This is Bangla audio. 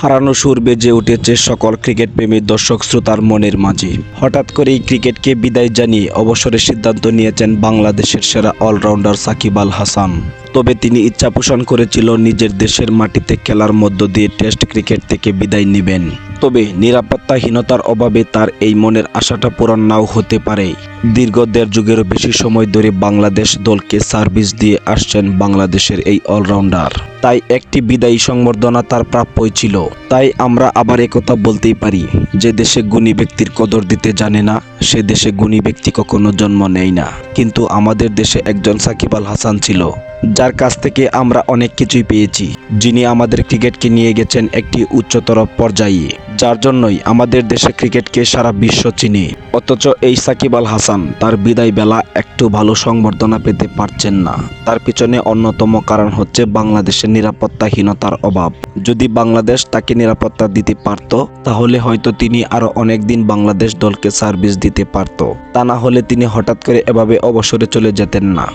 হারানো সুর বেজে উঠেছে সকল ক্রিকেট প্রেমী দর্শক শ্রোতার মনের মাঝে। হঠাৎ করেই ক্রিকেটকে বিদায় জানিয়ে অবসরের সিদ্ধান্ত নিয়েছেন বাংলাদেশের সেরা অলরাউন্ডার সাকিব আল হাসান। তবে তিনি ইচ্ছা পোষণ করেছিল নিজের দেশের মাটিতে খেলার মধ্য দিয়ে টেস্ট ক্রিকেট থেকে বিদায় নেবেন। তবে নিরাপত্তাহীনতার অভাবে তার এই মনের আশাটা পূরণ নাও হতে পারে। দীর্ঘ দেড় যুগেরও বেশি সময় ধরে বাংলাদেশ দলকে সার্ভিস দিয়ে আসছেন বাংলাদেশের এই অলরাউন্ডার। তাই একটি বিদায়ী সংবর্ধনা তার প্রাপ্যই ছিল। তাই আমরা আবার একথা বলতেই পারি, যে দেশে গুণী ব্যক্তির কদর দিতে জানে না, সে দেশে গুণী ব্যক্তি কখনো জন্ম নেয় না। কিন্তু আমাদের দেশে একজন সাকিব আল হাসান ছিল। যার কাছ থেকে আমরা অনেক কিছুই পেয়েছি। যিনি আমাদের ক্রিকেটকে নিয়ে গেছেন একটি উচ্চতর পর্যায়ে, যার জন্যই আমাদের দেশে ক্রিকেটকে সারা বিশ্ব চিনে। অথচ এই সাকিব আল হাসান তার বিদায় বেলা একটু ভালো সংবর্ধনা পেতে পারছেন না। তার পিছনে অন্যতম কারণ হচ্ছে বাংলাদেশের নিরাপত্তাহীনতার অভাব। যদি বাংলাদেশ তাকে নিরাপত্তা দিতে পারত, তাহলে হয়তো তিনি আরও অনেক দিন বাংলাদেশ দলকে সার্ভিস দিতে পারত। তা না হলে তিনি হঠাৎ করে এভাবে অবসরে চলে যেতেন না।